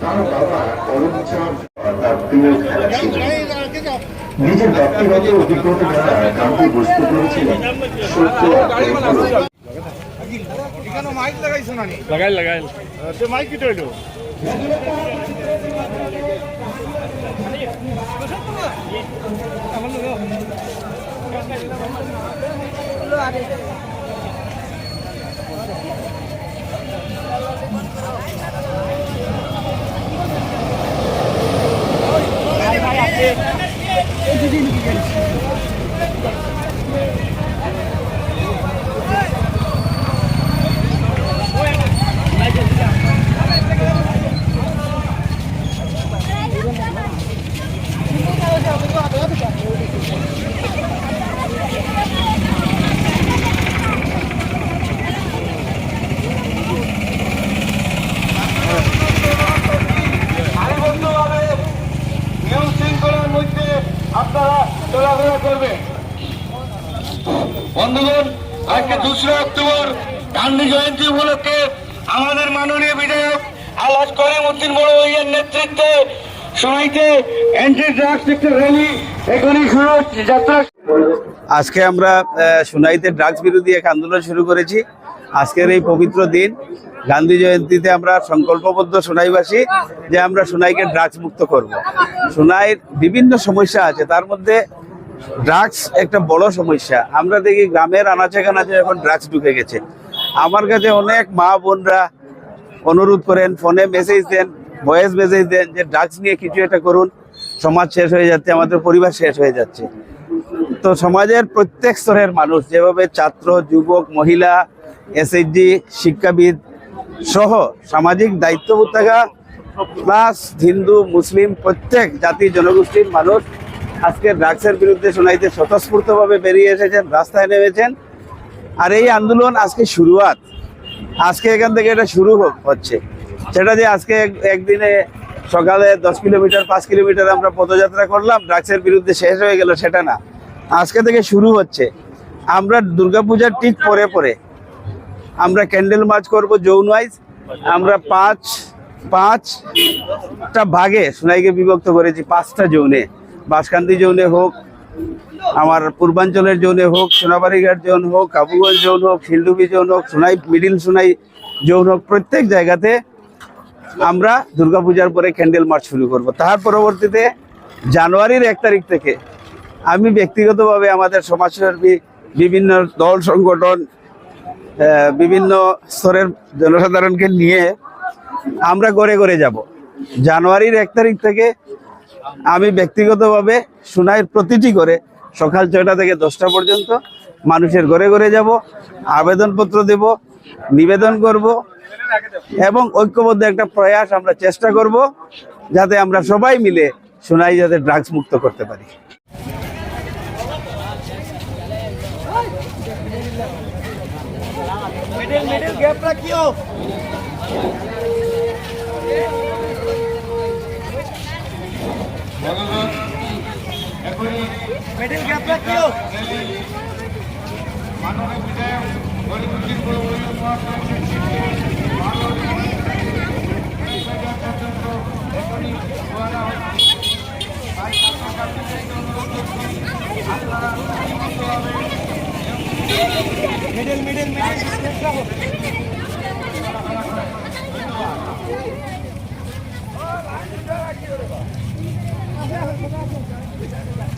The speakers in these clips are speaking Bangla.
তার বাবা অরুণ চাঁদ তার প্রিয় খেলা ছিল নিজের ব্যক্তিগত অভিজ্ঞতা দ্বারা গান্ধী বুঝতে পেরেছিলেন সত্য মাইক লাগাইছো নানি লাগাই। লাগাই মাইক কিটা Thank you. চলাফেরা করবেন বন্ধুগণ, আজকে দোসরা অক্টোবর, গান্ধী জয়ন্তী উপলক্ষে আমাদের মাননীয় বিধায়ক আলাস করিম উদ্দিন বড় ভাইয়ের নেতৃত্বে সবাইকে অ্যান্টি ড্রাগস একটা র্যালি এখনই শুরু যাত্রা আজকে আমরা সোনাইতে ড্রাগস বিরোধী এক আন্দোলন শুরু করেছি আজকের এই পবিত্র দিন, গান্ধী জয়ন্তীতে আমরা সংকল্পবদ্ধ সোনাইবাসী যে আমরা সোনাইকে ড্রাগস মুক্ত করব। সোনাইয়ের বিভিন্ন সমস্যা আছে, তার মধ্যে ড্রাগস একটা বড় সমস্যা। আমরা দেখি গ্রামের আনাচে কানাচে এখন ড্রাগস ঢুকে গেছে। আমার কাছে অনেক মা বোনরা অনুরোধ করেন, ফোনে মেসেজ দেন ভয়েস মেসেজ দেন যে ড্রাগস নিয়ে কিছু একটা করুন। সমাজ শেষ হয়ে যাচ্ছে, আমাদের পরিবার শেষ হয়ে যাচ্ছে। তো সমাজের প্রত্যেক স্তরের মানুষ, যেভাবে ছাত্র, যুবক, মহিলা এসএইচজি শিক্ষাবিদ সহ সামাজিক দায়িত্ববোধ থাকা প্লাস হিন্দু, মুসলিম প্রত্যেক জাতি, জনগোষ্ঠীর মানুষ আজকে ড্রাগসের বিরুদ্ধে শোনাইতে স্বতঃস্ফূর্তভাবে বেরিয়ে এসেছেন, রাস্তায় নেমেছেন। আর এই আন্দোলন আজকে শুরুয়াত। আজকে এখান থেকে এটা শুরু হচ্ছে। সেটা যে আজকে একদিনে সকালে দশ কিলোমিটার, পাঁচ কিলোমিটার আমরা পদযাত্রা করলাম ড্রাগসের বিরুদ্ধে শেষ হয়ে গেল, সেটা না। আজকে থেকে শুরু হচ্ছে। আমরা দুর্গাপূজার ঠিক পরে পরে আমরা ক্যান্ডেল মার্চ করব জোন ওয়াইজ আমরা পাঁচ পাঁচটা ভাগে সোনাইকে বিভক্ত করেছি, পাঁচটা জোনে বাসকান্দি জোনে হোক, আমার পূর্বাঞ্চলের জোনে হোক, সোনাবাড়িঘাট জোন হোক, কাবুগঞ্জ জোন হোক শিলডুবি জোন হোক, সোনাই, মিডিল সোনাই জোন হোক, প্রত্যেক জায়গাতে আমরা দুর্গাপূজার পরে ক্যান্ডেল মার্চ শুরু করব। তার পরবর্তীতে জানুয়ারির এক তারিখ থেকে আমি ব্যক্তিগতভাবে আমাদের সমাজসেবী বিভিন্ন দল, সংগঠন বিভিন্ন স্তরের জনসাধারণকে নিয়ে আমরা ঘরে ঘরে যাব। জানুয়ারির এক তারিখ থেকে আমি ব্যক্তিগতভাবে সোনাইয়ের প্রতিটি করে সকাল ছয়টা থেকে দশটা পর্যন্ত মানুষের ঘরে ঘরে যাব, আবেদনপত্র দেব, নিবেদন করব এবং ঐক্যবদ্ধ একটা প্রয়াস আমরা চেষ্টা করব যাতে আমরা সবাই মিলে সোনাই যাতে ড্রাগস মুক্ত করতে পারি। মিডিল মিডিল মাননীয় বিধায়ক গরিবুদ্দিন মিডল মিডল মিডল ধন্যবাদ Yeah, yeah, yeah.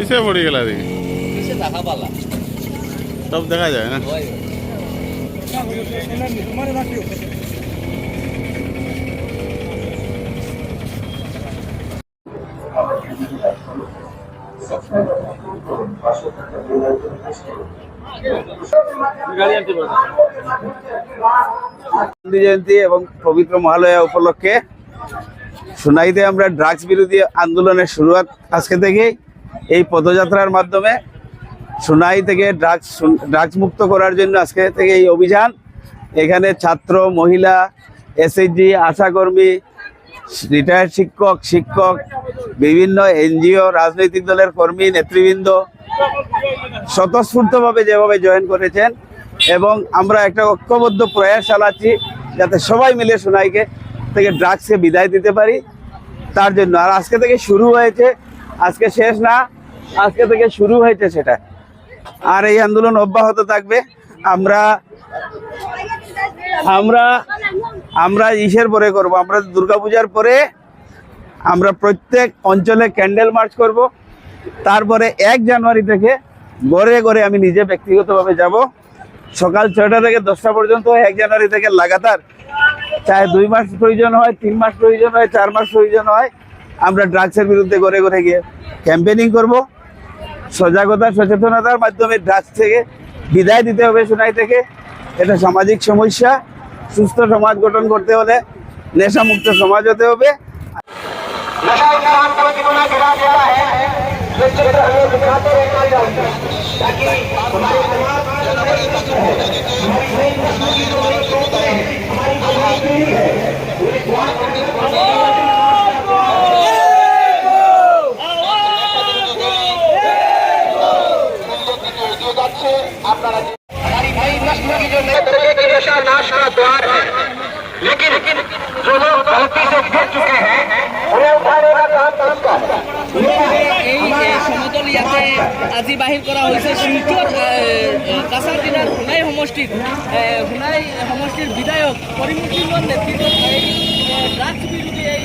কিসে পড়ে গেল দেখি সব দেখা যায় না? গান্ধী জয়ন্তী এবং পবিত্র মহালয়া উপলক্ষে সোনাইতে আমরা ড্রাগস বিরোধী আন্দোলনের শুরুয়াত আজকে থেকে এই পদযাত্রার মাধ্যমে সোনাই থেকে ড্রাগস ড্রাগস মুক্ত করার জন্য আজকে থেকে এই অভিযান। এখানে ছাত্র, মহিলা এসএইচজি আশাকর্মী রিটায়ার্ড শিক্ষক শিক্ষক, বিভিন্ন এনজিও, রাজনৈতিক দলের কর্মী, নেতৃবৃন্দ স্বতঃস্ফূর্তভাবে যেভাবে জয়েন করেছেন এবং আমরা একটা ঐক্যবদ্ধ প্রয়াস চালাচ্ছি যাতে সবাই মিলে সোনাইকে থেকে ড্রাগসকে বিদায় দিতে পারি। তার জন্য আর আজকে থেকে শুরু হয়েছে আজকে শেষ না, আজকে থেকে শুরু হয়েছে সেটা। আর এই আন্দোলন অব্যাহত থাকবে। আমরা আমরা আমরা ইসের পরে করব। আমরা দুর্গাপূজার পরে আমরা প্রত্যেক অঞ্চলে ক্যান্ডেল মার্চ করব। তারপরে এক জানুয়ারি থেকে গড়ে গড়ে আমি নিজে ব্যক্তিগতভাবে যাব। সকাল ছয়টা থেকে দশটা পর্যন্ত, এক জানুয়ারি থেকে লাগাতার চাहे দুই মাস প্রয়োজন হয়, তিন মাস প্রয়োজন হয়, চার মাস প্রয়োজন হয়। আমরা ড্রাগসের বিরুদ্ধে গড়ে গড়ে গিয়ে ক্যাম্পেনিং করব। সজাগতা, সচেতনতার মাধ্যমে ড্রাগস থেকে বিদায় দিতে হবে সোনাই থেকে। এটা সামাজিক সমস্যা। সুস্থ সমাজ গঠন করতে হলে নেশামুক্ত সমাজ হতে হবে। नशा द्वार है लेकिन जो लोग गलती से गिर चुके हैं उन्हें उठाने का काम किसका है এই এ, সমতল ইয়াতে আজি বাহিৰ কৰা হৈছে শিলচৰ কাছাৰ জিলাৰ সোণাই সমষ্টিত এ, সোণাই সমষ্টিৰ বিধায়ক পৰিমল সিঙৰ নেতৃত্বত এই ড্ৰাগছ বিৰোধী এই